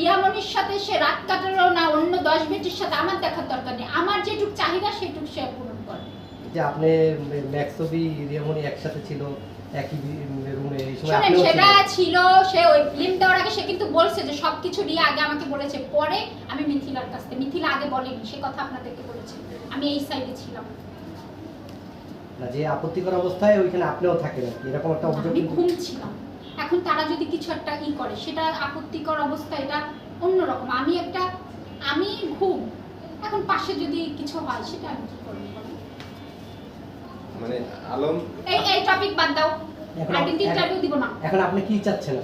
রিয়ামনির সাথে সে রাত কাটালো না অন্য দশ বেটির সাথে আমার দেখার দরকার নেই। আমার যেটুক চাহিদা সেটুক সে পূরণ করে। যে আপনি ম্যাক্সবি রিয়ামনি একসাথে ছিল একই রুমে এই সময় শোনেন আপনিও সেটা ছিল সে ওই ফিল্ম দেওয়ার আগে সে কিন্তু বলছে যে সবকিছু নিয়ে আগে আমাকে বলেছে। পরে আমি মিথিলার কাছ থেকে মিথিলা আগে বলেনি সে কথা আপনাদেরকে বলেছে। আমি এই সাইডে ছিলাম। যে আপত্তিকর অবস্থায় ওইখানে আপনিও থাকেন এরকম একটা অভিযোগ আমি ঘুমছিলাম এখন তারা যদি কিছু একটা ই করে সেটা আপত্তিকর অবস্থা এটা অন্যরকম। আমি একটা আমি ঘুম এখন পাশে যদি কিছু হয় সেটা আমি কি করব মানে আলম এই এই টপিক বাদ দাও। আর আপ- ইন্টারভিউ দিব না। এখন আপনি কি চাচ্ছেন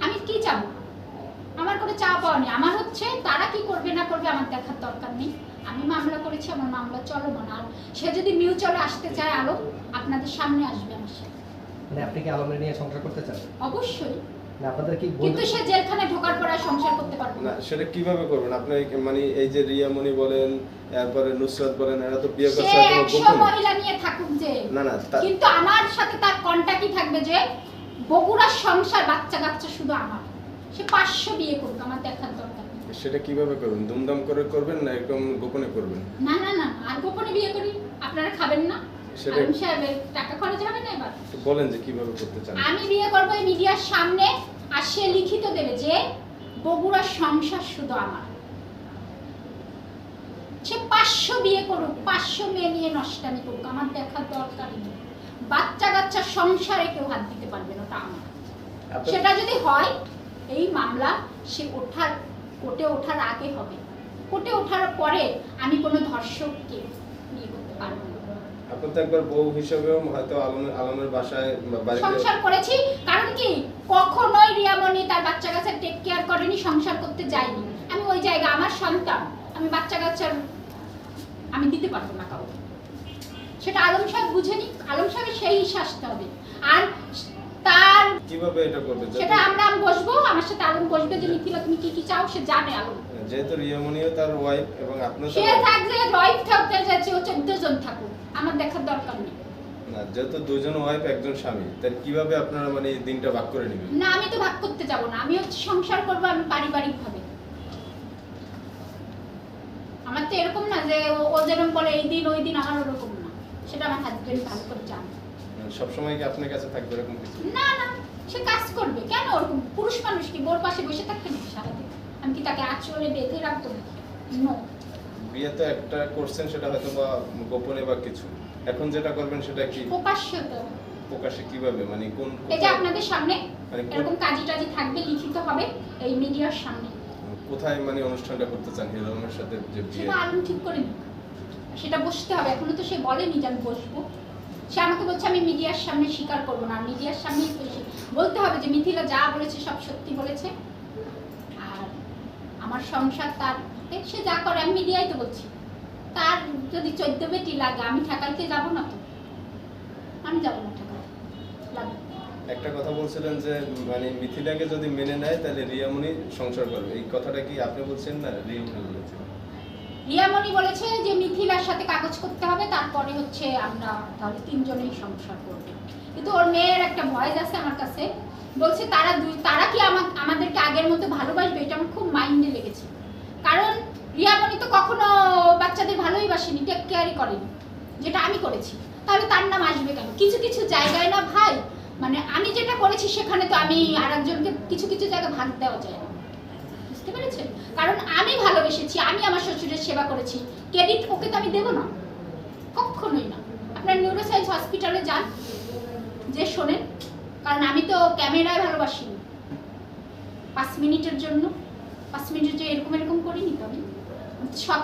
আমি কি চাবো? আমার কোনো চা পাওয়া নেই। আমার হচ্ছে তারা কি করবে না করবে আমার দেখার দরকার নেই। আমি মামলা করেছি আমার মামলা চলমান। আর সে যদি মিউচুয়ালে আসতে চায় আলো আপনাদের সামনে আসবে আমার সাথে। মানে আপনি কি আলমের নিয়ে সংসার করতে চান? অবশ্যই। না আপনাদের কি কিন্তু সে জেলখানে ঢোকার পরে আর সংসার করতে পারবে না। সেটা কীভাবে করবেন? আপনি মানে এই যে রিয়ামণি বলেন এরপরে নুসরাত বলেন এরা তো বিয়ে করছে একদম। মহিলা নিয়ে থাকুক যে। না না কিন্তু আমার সাথে তার কন্টাক্টই থাকবে যে বগুড়ার সংসার বাচ্চা কাচ্চা শুধু আমার। সে পাঁচশো বিয়ে করুক আমার দেখার দরকার সেটা কীভাবে করবেন? দুমদাম করে করবেন না এরকম গোপনে করবেন? না না না আর গোপনে বিয়ে করি আপনারা খাবেন না। সেটা টাকা খরচ হবে না এবার? বলেন যে কীভাবে করতে চান। আমি বিয়ে করব এই মিডিয়ার সামনে আর সে লিখিত দেবে যে বগুড়ার সংসার শুধু আমার। সে পাঁচশো বিয়ে করুক পাঁচশো মেয়ে নিয়ে নষ্টামি করুক আমার দেখার দরকারই নেই। বাচ্চা কাচ্চা সংসারে কেউ হাত দিতে পারবে না ওটা আমার। সেটা যদি হয় এই মামলা সে ওঠার কোর্টে ওঠার আগে হবে। কোর্টে ওঠার পরে আমি কোনো ধর্ষককে বিয়ে করতে পারব না। আপনি তো একবার বউ হিসেবেও হয়তো আলমের আলমের বাসায় সংসার করেছি, কারণ কি? কখনোই রিয়ামণি তার বাচ্চা টেক কেয়ার করেনি, সংসার করতে যায়নি। আমি ওই জায়গা, আমার সন্তান, আমি বাচ্চা কাচ্চার, আমি দিতে পারব না কাউকে। সেটা আলম সাহেব বুঝে নি আলম সাহেবের সেই শাসতে হবে। আর তার কীভাবে এটা করবে সেটা আমরা আমি বসবো আমার সাথে আলম বসবে যে মিথিলা তুমি কি কি চাও সে জানে আলম। যেহেতু রিয়ামণিও তার ওয়াইফ এবং আপনিও সে তার। থাকবে রয়েফ থাকতে যাচ্ছে ও চোদ্দ জন থাকুক আমার দেখার দরকার নেই। না যেহেতু দুজন ওয়াইফ একজন স্বামী তাহলে কীভাবে আপনারা মানে দিনটা ভাগ করে নেবেন? না আমি তো ভাগ করতে যাব না আমি হচ্ছে সংসার করব আমি পারিবারিক ভাবে আমার তো এরকম না যে ও- যেরকম বলে এই দিন ওই দিন আমার ওরকম না। সেটা আমার হাজবেন্ড ভালো করে জানে। সবসময় কি আপনার কাছে থাকবে এরকম কিছু? না না সে কাজ করবে। কেন ওরকম পুরুষ মানুষ কি বোর পাশে বসে থাকতে নাকি সারাদিন? আমি কি তাকে আঁচলে বেঁধে রাখব নো বিয়ে তো একটা করছেন সেটা হয়তো বা গোপনে বা কিছু। এখন যেটা করবেন সেটা কি? প্রকাশ্য তো। প্রকাশে কীভাবে? মানে কোন এই যে আপনাদের সামনে। মানে এরকম কাজী টাজি থাকবে লিখিত হবে এই মিডিয়ার সামনে। কোথায় মানে অনুষ্ঠানটা করতে চান? হিরো আলমের সাথে যে বিয়ে? সেটা আলম ঠিক করে নিক। সেটা বসতে হবে। এখনও তো সে বলেনি যে আমি বসবো। সে আমাকে বলছে আমি মিডিয়ার সামনে স্বীকার করব না মিডিয়ার সামনে বলতে হবে যে মিথিলা যা বলেছে সব সত্যি বলেছে। আর আমার সংসার তার সে যা করে আমি মিডিয়ায় তো বলছি। তার যদি চোদ্দ বেটি লাগে আমি ঠেকাইতে যাব না তো? আমি যাব না ঠেকাইতে। লাগে একটা কথা বলছিলেন যে মানে মিথিলাকে যদি মেনে নেয় তাহলে রিয়ামণি সংসার করবে। এই কথাটা কি আপনি বলছেন না রিয়ামণি বলেছেন? রিয়ামণি বলেছে যে মিথিলার সাথে কাগজ করতে হবে তারপরে হচ্ছে আমরা তাহলে তিনজনেই সংসার করব। কিন্তু ওর মেয়ের একটা ভয়েস আছে আমার কাছে। বলছে, তারা দুই তারা কি আমা- আমাদেরকে আগের মতো ভালোবাসবে? এটা আমার খুব মাইন্ডে লেগেছে। কারণ রিয়ামণি তো কখনো বাচ্চাদের ভালোই বাসেনি টেক কেয়ারই করেনি, যেটা আমি করেছি। তাহলে তার নাম আসবে কেন? কিছু কিছু জায়গায় না ভাই মানে আমি যেটা করেছি সেখানে তো আমি আর একজনকে কিছু কিছু জায়গা ভাগ দেওয়া যায় না। বুঝতে পেরেছেন? কারণ আমি ভালোবেসেছি, আমি আমার শ্বশুরের সেবা করেছি। ক্রেডিট ওকে তো আমি দেবো না। কখনোই না। আপনার নিউরোসাইন্স হসপিটালে যান, যে শোনেন, কারণ আমি তো ক্যামেরায় ভালোবাসিনি। পাঁচ মিনিটের জন্য, পাঁচ মিনিটের জন্য এরকম এরকম করিনি তো আমি। সব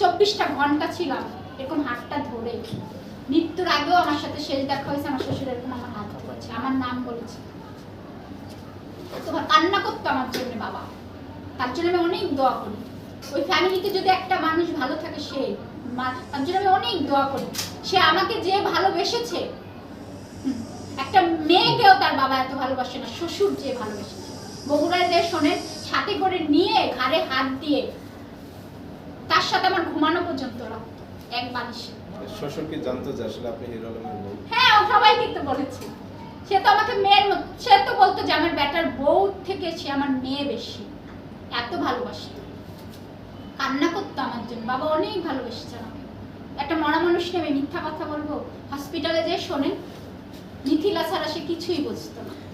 চব্বিশটা ঘণ্টা ছিলাম এরকম হাতটা ধরে। মৃত্যুর আগেও আমার সাথে শেষ দেখা হয়েছে, আমার শ্বশুর এরকম আমার হাত ধরেছে, আমার নাম বলেছে। তোমার কান্না করতো আমার জন্য বাবা। তার জন্য আমি অনেক দোয়া করি। ওই ফ্যামিলিতে যদি একটা মানুষ তার জন্য আমি অনেক দোয়া করি। সে আমাকে যে ভালোবেসেছে একটা মেয়েকেও তার বাবা এত ভালোবাসে না শ্বশুর যে ভালোবেসেছে। বগুড়ায় যে শোনেন সাথে করে নিয়ে ঘাড়ে হাত দিয়ে তার সাথে আমার ঘুমানো পর্যন্ত রাখতো এক বালিশে। শ্বশুর জানতো যে আসলে আপনি হিরো আলমের বউ। হ্যাঁ ও সবাই কিন্তু বলেছে। সে তো আমাকে মেয়ের মতো সে তো বলতো যে আমার ব্যাটার বউ থেকে সে আমার মেয়ে বেশি এত ভালোবাসত কান্না করতো আমার জন্য। বাবা অনেক ভালোবেসেছে আমাকে। একটা মরা মানুষ নিয়ে আমি মিথ্যা কথা বলব? হসপিটালে যে শোনেন, মিথিলা ছাড়া সে কিছুই বুঝতো না।